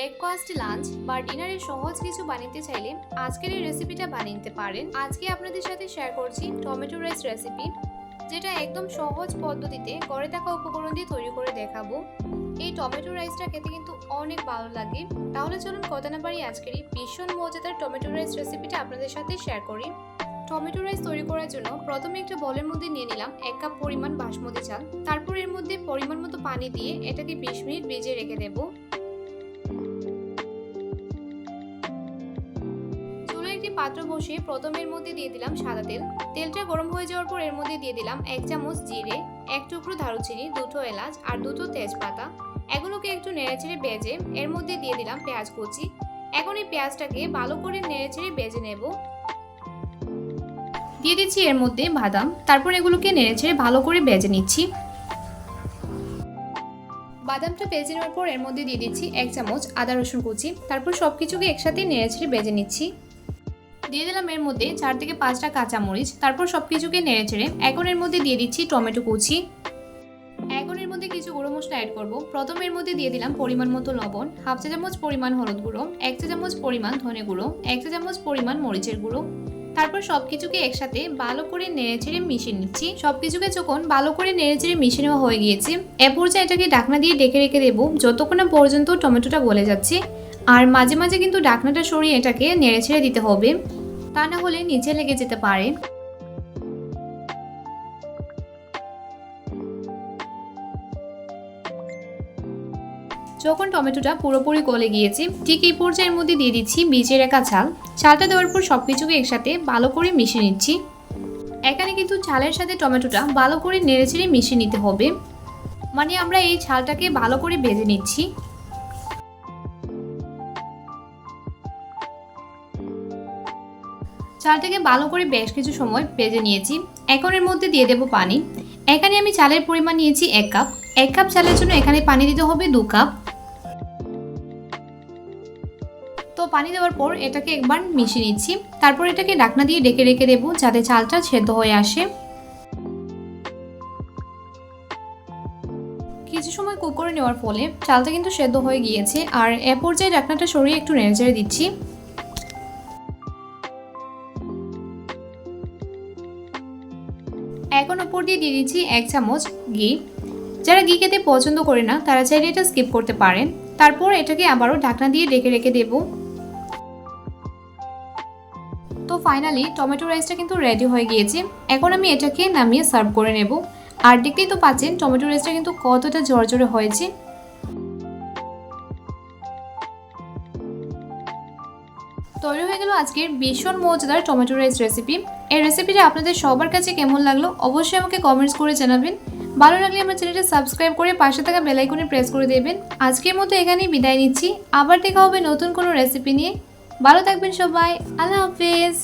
Breakfast lunch বা ডিনারে সহজ কিছু বানাতে চাইলে আজকের এই রেসিপিটা বানিয়ে পারেন। আজকে আপনাদের সাথে শেয়ার করছি টমেটো রাইস রেসিপি যেটা একদম সহজ পদ্ধতিতে ঘরে থাকা উপকরণ দিয়ে তৈরি করে দেখাবো। এই টমেটো রাইসটা খেতে কিন্তু অনেক ভালো লাগে। তাহলে চলুন কথা না বাড়ি আজকের এই ভীষণ মজাদার টমেটো রাইস রেসিপিটা আপনাদের সাথে শেয়ার করি। টমেটো রাইস তৈরি করার জন্য প্রথমে একটা বলের মধ্যে নিয়ে নিলাম এক কাপ পরিমাণ বাসমতি চাল। তারপর এর মধ্যে পরিমাণ মতো পানি দিয়ে এটাকে বিশ মিনিট ভিজিয়ে রেখে দেবো। পাত্র বসিয়ে প্রথমের মধ্যে দিয়ে দিলাম সাদা তেল। তেলটা গরম হয়ে যাওয়ার পর এর মধ্যে দিয়ে দিলাম এক চামচ জিরে, এক টুকরো দারুচিনি, দুটো এলাচ আর দুটো তেজপাতা। এগুলোকে একটু নেড়েচেড়ে বেজে এর মধ্যে দিয়ে দিলাম পেঁয়াজ কুচি। এখন এই পেঁয়াজটাকে ভালো করে নেড়েচেড়ে বেজে নেব। দিয়ে দিচ্ছি এর মধ্যে বাদাম। তারপর এগুলোকে নেড়েচেড়ে ভালো করে বেজে নিচ্ছি। বাদামটা ভেজে নেওয়ার পর এর মধ্যে দিয়ে দিচ্ছি এক চামচ আদা রসুন কুচি। তারপর সব কিছুকে একসাথে নেড়েচেড়ে বেজে নিচ্ছি। দিয়ে দিলাম এর মধ্যে চার থেকে পাঁচটা কাঁচামরিচ, তারপর সব কিছুকে নেড়েচেড়ে এখন এর মধ্যে দিয়ে দিচ্ছি টমেটো কুচি। এখন এর মধ্যে কিছু গুঁড়ো মশলা অ্যাড করব। প্রথম এর মধ্যে দিয়ে দিলাম পরিমাণ মতো লবণ, হাফ চা চামচ পরিমাণ হলুদ গুঁড়ো, এক চা চামচ পরিমাণ ধনে গুঁড়ো, এক চা চামচ পরিমাণ মরিচের গুঁড়ো। তারপর সব কিছুকে একসাথে ভালো করে নেড়ে নেড়েচেড়ে মিশিয়ে নিচ্ছি। সব কিছুকে যখন ভালো করে নেড়ে নেড়েচেড়ে মিশিয়ে নেওয়া হয়ে গিয়েছে, এ পর্যায়ে এটাকে ঢাকনা দিয়ে ডেকে রেখে দেবো যতক্ষণ না পর্যন্ত টমেটোটা গলে যাচ্ছে। আর মাঝে মাঝে কিন্তু ঢাকনাটা সরিয়ে এটাকে নেড়েচেড়ে দিতে হবে। তা না হলে নিচে লেগে যেতে পারে যখন টমেটোটা পুরোপুরি গলে গিয়েছে, ঠিক এই পর্যায়ের মধ্যে দিয়ে দিচ্ছি বীজে রাখা চাল চালটা দেওয়ার পর সব কিছুকে একসাথে ভালো করে মিশিয়ে নিচ্ছি। এখানে কিন্তু চালের সাথে টমেটোটা ভালো করে নেড়েচেড়ে মিশিয়ে নিতে হবে। মানে আমরা এই চালটাকে ভালো করে ভেজে নিচ্ছি। চালটাকে ভালো করে বেশ কিছু সময় ভেজে নিয়েছি। এখন এর মধ্যে দিয়ে দেবো পানি। এখানে আমি চালের পরিমাণ নিয়েছি এক কাপ। এক কাপ চালের জন্য এখানে পানি দিতে হবে দু কাপ। তো পানি দেওয়ার পর এটাকে একবার মিশিয়ে নিচ্ছি। তারপর এটাকে ডাকনা দিয়ে ডেকে রেখে দেবো যাতে চালটা সেদ্ধ হয়ে আসে। কিছু সময় কুক করে নেওয়ার ফলে চালটা কিন্তু সেদ্ধ হয়ে গিয়েছে। আর এ পর্যায়ে ডাকনাটা সরিয়ে একটু নেড়ে দিচ্ছি। ওপর দিয়ে দিয়ে দিচ্ছি এক চামচ ঘি। যারা ঘি খেতে পছন্দ করে না, তারা চাইলে এটা স্কিপ করতে পারেন। তারপর এটাকে আবারও ঢাকনা দিয়ে রেখে রেখে দেব। তো ফাইনালি টমেটো রাইসটা কিন্তু রেডি হয়ে গিয়েছে। এখন আমি এটাকে নামিয়ে সার্ভ করে নেব। আর দেখতেই তো পাচ্ছেন টমেটো রাইসটা কিন্তু কতটা জর্জরে হয়েছে। তৈরি হয়ে গেল আজকের ভীষণ মজাদার টমেটো রাইস রেসিপি এই রেসিপিটা আপনাদের সবার কাছে কেমন লাগল অবশ্যই আমাকে কমেন্টস করে জানাবেন। ভালো লাগলে আমার চ্যানেলটা সাবস্ক্রাইব করে পাশে থাকা বেলাইকনে প্রেস করে দেবেন। আজকের মতো এখানেই বিদায় নিচ্ছি। আবার দেখা হবে নতুন কোনো রেসিপি নিয়ে। ভালো থাকবেন সবাই। আল্লাহ হাফেজ।